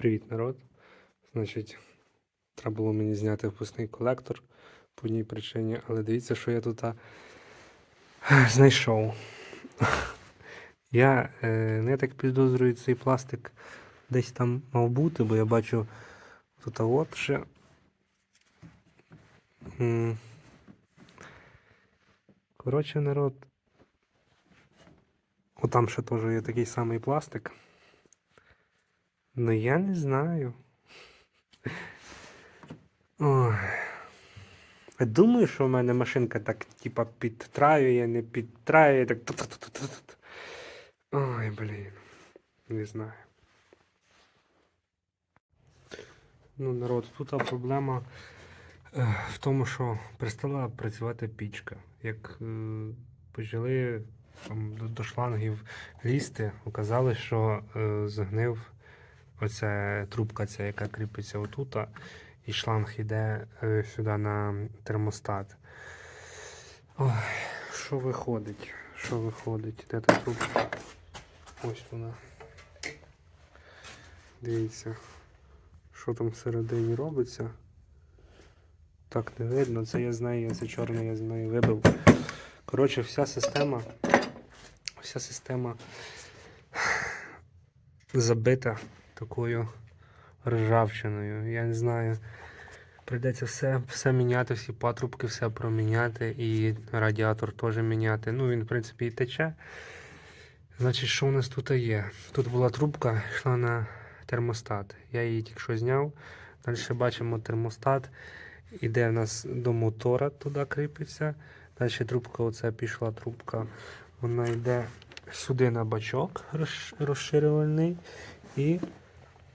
Привіт, народ. Значить, треба було мені зняти впускний колектор по одній причині, але дивіться, що я тут знайшов. Я, е, ну, так підозрюю, цей пластик десь там мав бути, бо я бачу тут от ще. Коротше, народ. Отам ще теж є такий самий пластик. Ну я не знаю. Ой. Думаю, що в мене машинка так, типа, підтраює, не підтраює, так. Ой, блін. Не знаю. Ну, народ, тут проблема е, в тому, що перестала працювати пічка. Як е, почали там, до, до шлангів лізти, оказалось, що е, загнив оця трубка, ця, яка кріпиться отута, і шланг йде е, сюди на термостат. Ой, що виходить? Що виходить? Де та трубка? Ось вона. Дивіться, що там всередині робиться. Так не видно, це я знаю, це чорне, я з нею вибив. Коротше, вся система, вся система забита такою ржавчиною. Я не знаю. Прийдеться все, все міняти, всі патрубки, все проміняти і радіатор теж міняти. Ну, він, в принципі, і тече. Значить, що у нас тут є? Тут була трубка, йшла на термостат. Я її тільки що зняв. Далі бачимо термостат. Іде в нас до мотора, туди кріпиться. Далі трубка, оце пішла трубка. Вона йде сюди на бачок розширювальний. І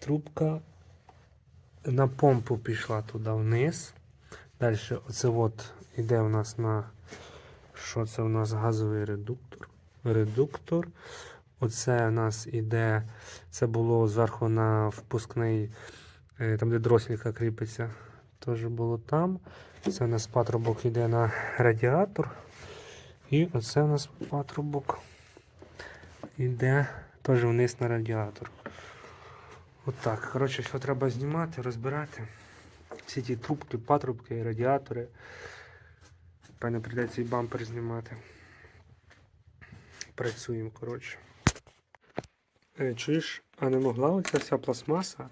трубка на помпу пішла туди вниз. Далі оце от іде у нас на що це у нас газовий редуктор. Редуктор. Оце у нас іде, це було зверху на впускний, е, там де дросліка кріпиться. Теж було там. Це у нас патрубок йде на радіатор. І оце у нас патрубок йде теж вниз на радіатор. Отак. Коротше, все треба знімати, розбирати. Всі ті трубки, патрубки, радіатори. Певне, прийдеться і бампер знімати. Працюємо, коротше. Е, чуєш, а не могла оця вся пластмаса,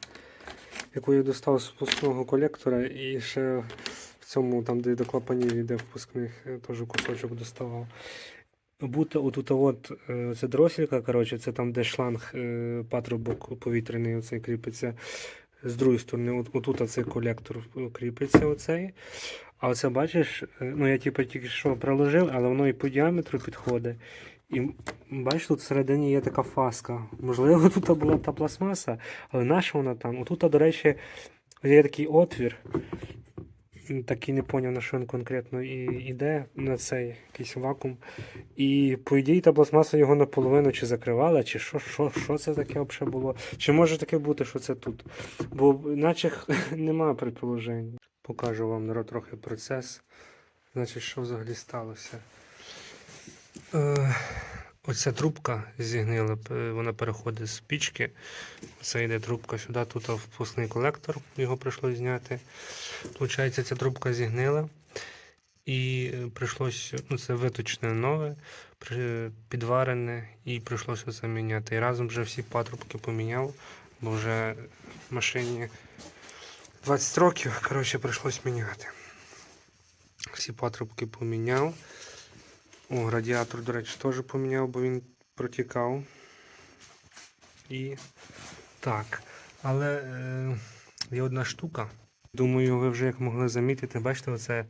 яку я достав з впускного колектора і ще в цьому, там, де до клапанів йде впускних, е, теж кусочок доставав. Бути отут от е, це дросілька, коротше, це там, де шланг е, патрубок повітряний оцей кріпиться. З другої сторони, от, отут цей колектор кріпиться оцей. А оце бачиш, е, ну я типу тільки що проложив, але воно і по діаметру підходить. І бачиш, тут всередині є така фаска. Можливо, тут була та пластмаса, але наша вона там. Отут, до речі, є такий отвір. Так і не поняв, на що він конкретно і йде на цей якийсь вакуум. І по ідеї та пластмаса його наполовину чи закривала, чи що, що, що це таке взагалі було. Чи може таке бути, що це тут? Бо наче немає предположень. Покажу вам народ трохи процес. Значить, що взагалі сталося. Е, оця трубка зігнила, вона переходить з пічки. Це йде трубка сюди, тут впускний колектор, його прийшлося зняти. Получається, ця трубка зігнила. І е, прийшлось, ну це виточне нове, підварене, і прийшлося це міняти. І разом вже всі патрубки поміняв, бо вже машині 20 років, коротше, прийшлось міняти. Всі патрубки поміняв. О, радіатор, до речі, теж поміняв, бо він протікав. І так. Але е, є одна штука. Думаю, ви вже як могли замітити, бачите, оце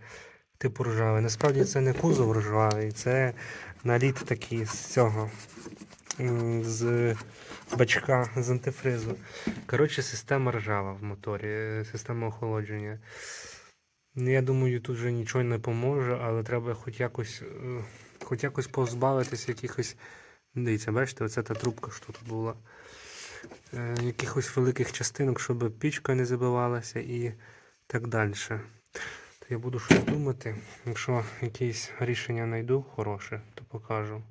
типу ржавий. Насправді це не кузов ржавий, це наліт такий з цього. З бачка з антифризу. Коротше, система ржава в моторі, е, система охолодження. Ну, Я думаю, тут вже нічого не поможе, але треба хоч якось, е, хоч якось позбавитися якихось. Дивіться, бачите, оце та трубка, що тут була. Е, Якихось великих частинок, щоб пічка не забивалася і так далі. То я буду щось думати. Якщо якесь рішення знайду хороше, то покажу.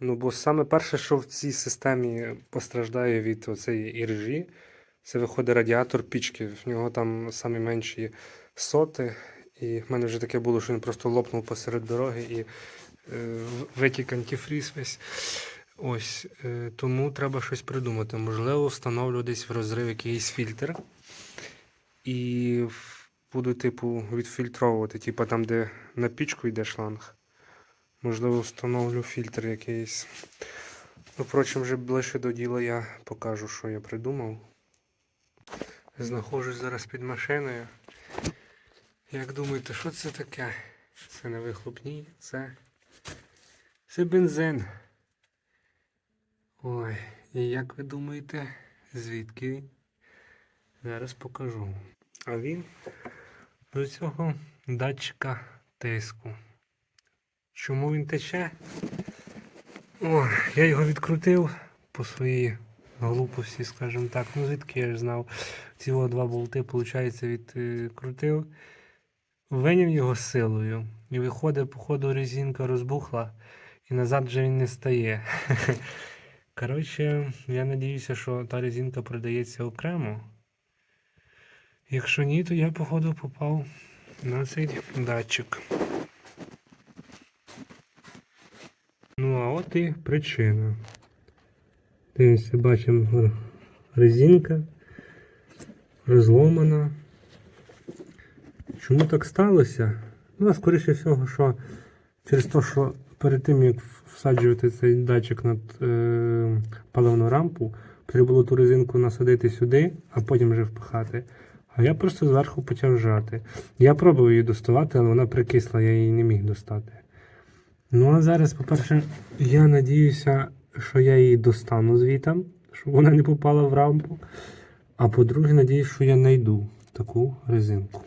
Ну, бо саме перше, що в цій системі постраждає від оцеї іржі, це виходить радіатор пічки. В нього там самі менші соти. І в мене вже таке було, що він просто лопнув посеред дороги і е, витік антифріз весь. Ось, е, тому треба щось придумати. Можливо, встановлю десь в розрив якийсь фільтр. І буду, типу, відфільтровувати, типу там, де на пічку йде шланг. Можливо, встановлю фільтр якийсь. Ну, впрочем, вже ближче до діла я покажу, що я придумав. Знаходжусь зараз під машиною. Як думаєте, що це таке? Це не вихлопні, це. Це бензин. Ой, і як ви думаєте, звідки він? Зараз покажу. А він до цього датчика тиску. Чому він тече? О, я його відкрутив по своїй глупості, скажімо так. Ну звідки я ж знав. Ці два болти, виходить, відкрутив. Виняв його силою. І виходить, походу, резинка розбухла, і назад вже він не стає. Коротше, я надіюся, що та резинка продається окремо. Якщо ні, то я, походу, попав на цей датчик. Ну, а от і причина. Дивимося, бачимо резинка розломана. Чому так сталося? Ну, скоріше всього, що через те, що перед тим, як всаджувати цей датчик над е, паливну рампу, треба було ту резинку насадити сюди, а потім вже впихати. А я просто зверху почав жати. Я пробував її доставати, але вона прикисла, я її не міг достати. Ну а зараз, по-перше, я надіюся, що я її достану звітам, щоб вона не попала в рампу. А по-друге, надіюсь, що я знайду таку резинку.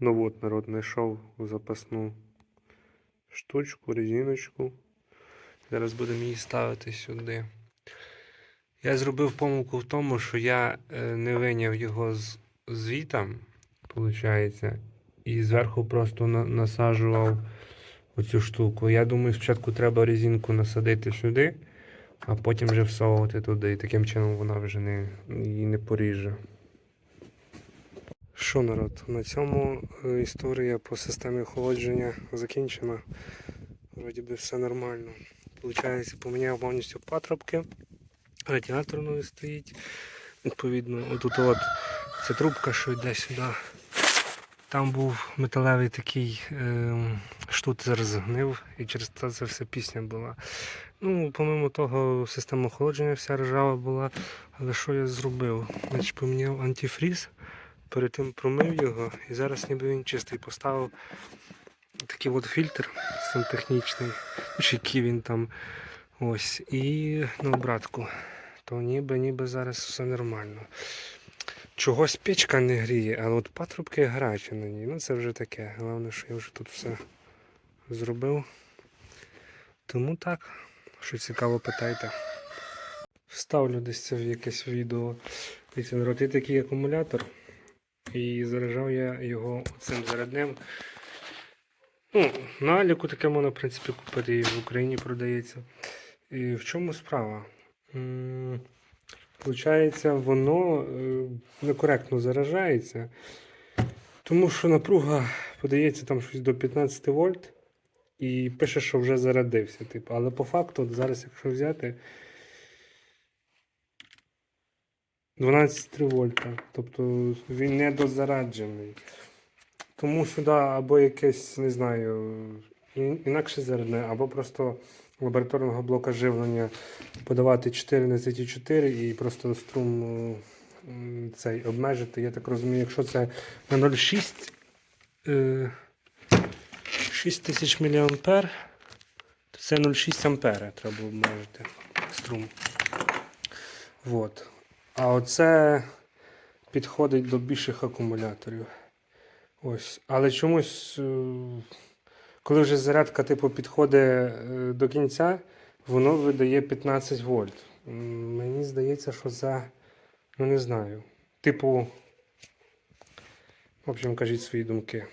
Ну от народ знайшов запасну штучку, резиночку. Зараз будемо її ставити сюди. Я зробив помилку в тому, що я е, не виняв його з звітам, виходить, і зверху просто насаджував оцю штуку. Я думаю, спочатку треба резинку насадити сюди, а потім вже всовувати туди. І таким чином вона вже не, її не поріже. Що, народ, на цьому е, історія по системі охолодження закінчена. Вроді би все нормально. Получається, поміняв повністю патрубки. Радіатор новий стоїть. Відповідно, отут от ця трубка, що йде сюди. Там був металевий такий е, штуцер згнив, і через це це все пісня була. Ну, помимо того, система охолодження вся ржава була. Але що я зробив? Значить, поміняв антифріз, перед тим промив його, і зараз ніби він чистий. Поставив такий от фільтр сантехнічний, чи який він там. Ось. І на обратку. То ніби ніби зараз все нормально. Чогось печка не гріє, але от патрубки гарячі на ній. Ну це вже таке. Головне, що я вже тут все зробив. Тому так, що цікаво, питайте. Вставлю десь це в якесь відео. Дивіться, народ, є такий акумулятор. І заряджав я його цим зарядним. Ну, на таке можна, в принципі, купити і в Україні продається. І в чому справа? Получається, воно е, некоректно заражається, тому що напруга подається там щось до 15 вольт і пише, що вже зарядився. Типу. Але по факту, от зараз, якщо взяти 12,3 вольта, тобто він не дозараджений. Тому сюди або якесь, не знаю, інакше зарядне, або просто лабораторного блока живлення подавати 4 на 4 і просто струм е, цей обмежити. Я так розумію, якщо це на 0,6 е, 6 тисяч мА, то це 0,6 ампера треба обмежити струм. Вот. А оце підходить до більших акумуляторів. Ось. Але чомусь, е, коли вже зарядка типу, підходить е, до кінця, воно видає 15 вольт. Мені здається, що це, ну не знаю. Типу, в общем, кажіть свої думки.